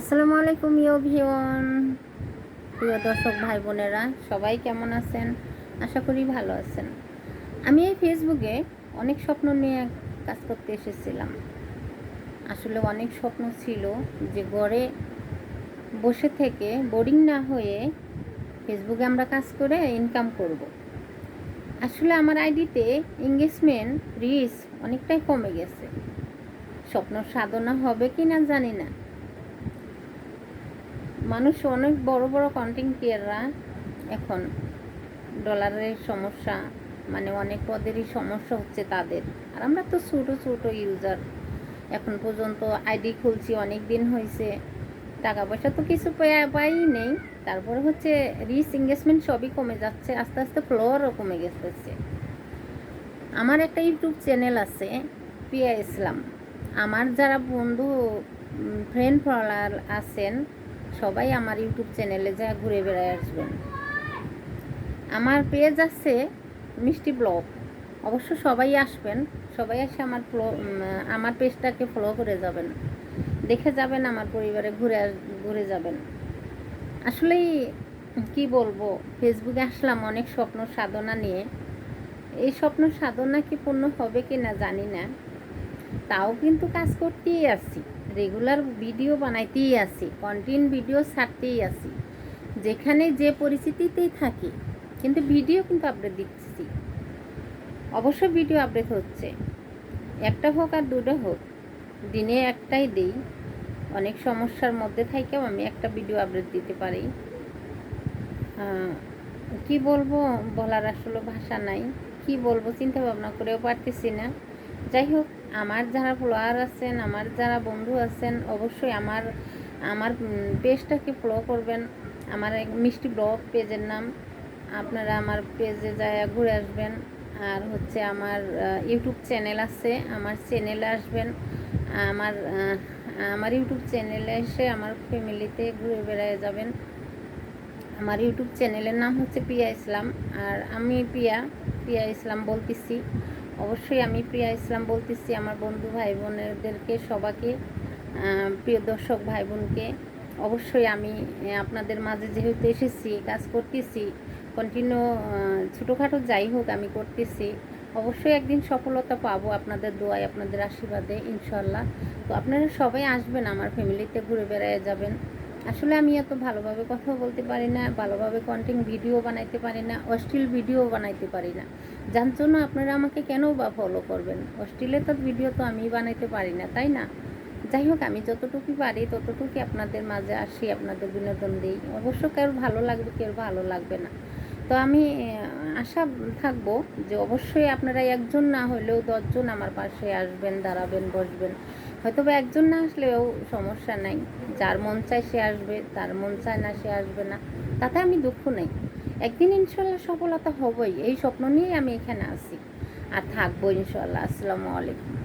আসসালামু আলাইকুম ইউ ভিওন প্রিয় দর্শক ভাই বোনেরা, সবাই কেমন আছেন? আশা করি ভালো আছেন। আমি এই ফেসবুকে অনেক স্বপ্ন নিয়ে কাজ করতে এসেছিলাম। আসলে অনেক স্বপ্ন ছিল যে গড়ে বসে থেকে বোরিং না হয়ে ফেসবুকে আমরা কাজ করে ইনকাম করব। আসলে আমার আইডিতে এঙ্গেজমেন্ট রিস অনেকটাই কমে গেছে। স্বপ্ন সাধনা হবে কি না জানি না। মানুষ অনেক বড় বড় কন্টেন্ট ক্রিয়াররা এখন ডলারের সমস্যা মানে অনেক পদেরই সমস্যা হচ্ছে তাদের। আর আমরা তো ছোটো ছোটো ইউজার এখন পর্যন্ত আইডি খুলছি, অনেক দিন হয়েছে টাকা পয়সা তো কিছু পাই নেই। তারপরে হচ্ছে রিস এঙ্গেজমেন্ট সবই কমে যাচ্ছে, আস্তে আস্তে ফ্লোরও কমে গেছে। আমার একটা ইউটিউব চ্যানেল আছে পিয়া ইসলাম। আমার যারা বন্ধু ফ্রেন্ড ফলোয়ার আছেন সবাই আমার ইউটিউব চ্যানেলে যা ঘুরে বেড়ায় আসবেন। আমার পেজ আছে মিষ্টি ব্লগ। অবশ্য সবাই আসবেন, সবাই এসে আমার আমার পেজটাকে ফলো করে যাবেন। দেখে যাবেন আমার পরিবারে ঘুরে ঘুরে যাবেন। আসলেই কি বলব ফেসবুকে আসলাম অনেক স্বপ্ন সাধনা নিয়ে। এই স্বপ্ন সাধনা কি পূর্ণ হবে কি না জানি না। তাও কিন্তু কাজ করতেই আসি রেগুলার ভিডিও বানাইতেই আসি কন্টেন্ট ভিডিও ছাড়তেই আসি যেখানে যে পরিস্থিতিতেই থাকি, কিন্তু ভিডিও কিন্তু আপডেট দিচ্ছি। অবশ্য ভিডিও আপডেট হচ্ছে। একটা হোক আর দুটো হোক, দিনে একটাই দেই। অনেক সমস্যার মধ্যে থেকেও আমি একটা ভিডিও আপডেট দিতে পারি। কি বলব? বলার আসলে ভাষা নাই। কি বলব? চিন্তা ভাবনা করেও পারতেছি না। যাই হোক আমার যারা ফলোয়ার আছেন, আমার যারা বন্ধু আছেন, অবশ্যই আমার আমার পেজটাকে ফলো করবেন। আমার এক মিষ্টি ব্লগ পেজের নাম। আপনারা আমার পেজে যায় ঘুরে আসবেন। আর হচ্ছে আমার ইউটিউব চ্যানেল আছে, আমার চ্যানেলে আসবেন। আমার আমার ইউটিউব চ্যানেলে এসে আমার ফ্যামিলিতে ঘুরে বেড়ায় যাবেন। আমার ইউটিউব চ্যানেলের নাম হচ্ছে পিয়া ইসলাম। আর আমি পিয়া পিয়া ইসলাম বলতেছি। অবশ্যই আমি প্রিয়া ইসলাম বলতেছি, আমার বন্ধু ভাই বোনেদেরকে সবাইকে প্রিয় দর্শক ভাই বোনকে অবশ্যই আমি আপনাদের মাঝে যেহেতু এসেছি, কাজ করতেছি কন্টিনিউ ছোটোখাটো যাই হোক আমি করতেছি। অবশ্যই একদিন সফলতা পাবো আপনাদের দোয়ায়, আপনাদের আশীর্বাদে, ইনশাল্লাহ। তো আপনারা সবাই আসবেন, আমার ফ্যামিলিতে ঘুরে বেড়ায় যাবেন। আসলে আমি এত ভালোভাবে কথা বলতে পারি না, ভালোভাবে কন্টেন্ট ভিডিও বানাইতে পারি না অশ্লীল ভিডিও বানাইতে পারি না। যার জন্য আপনারা আমাকে কেন বা ফলো করবেন? অশ্লীলতার ভিডিও তো আমি বানাইতে পারি না, তাই না? যাই হোক, আমি যতটুকু পারি ততটুকুই আপনাদের মাঝে আসি, আপনাদের বিনোদন দিই। অবশ্য কেউ ভালো লাগবে, কেউ ভালো লাগবে না। তো আমি আশা থাকব যে অবশ্যই আপনারা একজন না হলেও দশজন আমার পাশে আসবেন, দাঁড়াবেন, বসবেন। হয়তো বা একজন না আসলেও সমস্যা নাই। যার মন চায় সে আসবে, তার মন চায় না সে আসবে না। তাতে আমি দুঃখ নেই। একদিন ইনশাল্লাহ সফলতা হবই। এই স্বপ্ন নিয়েই আমি এখানে আসি আর থাকব ইনশাল্লাহ আসসালামু আলাইকুম।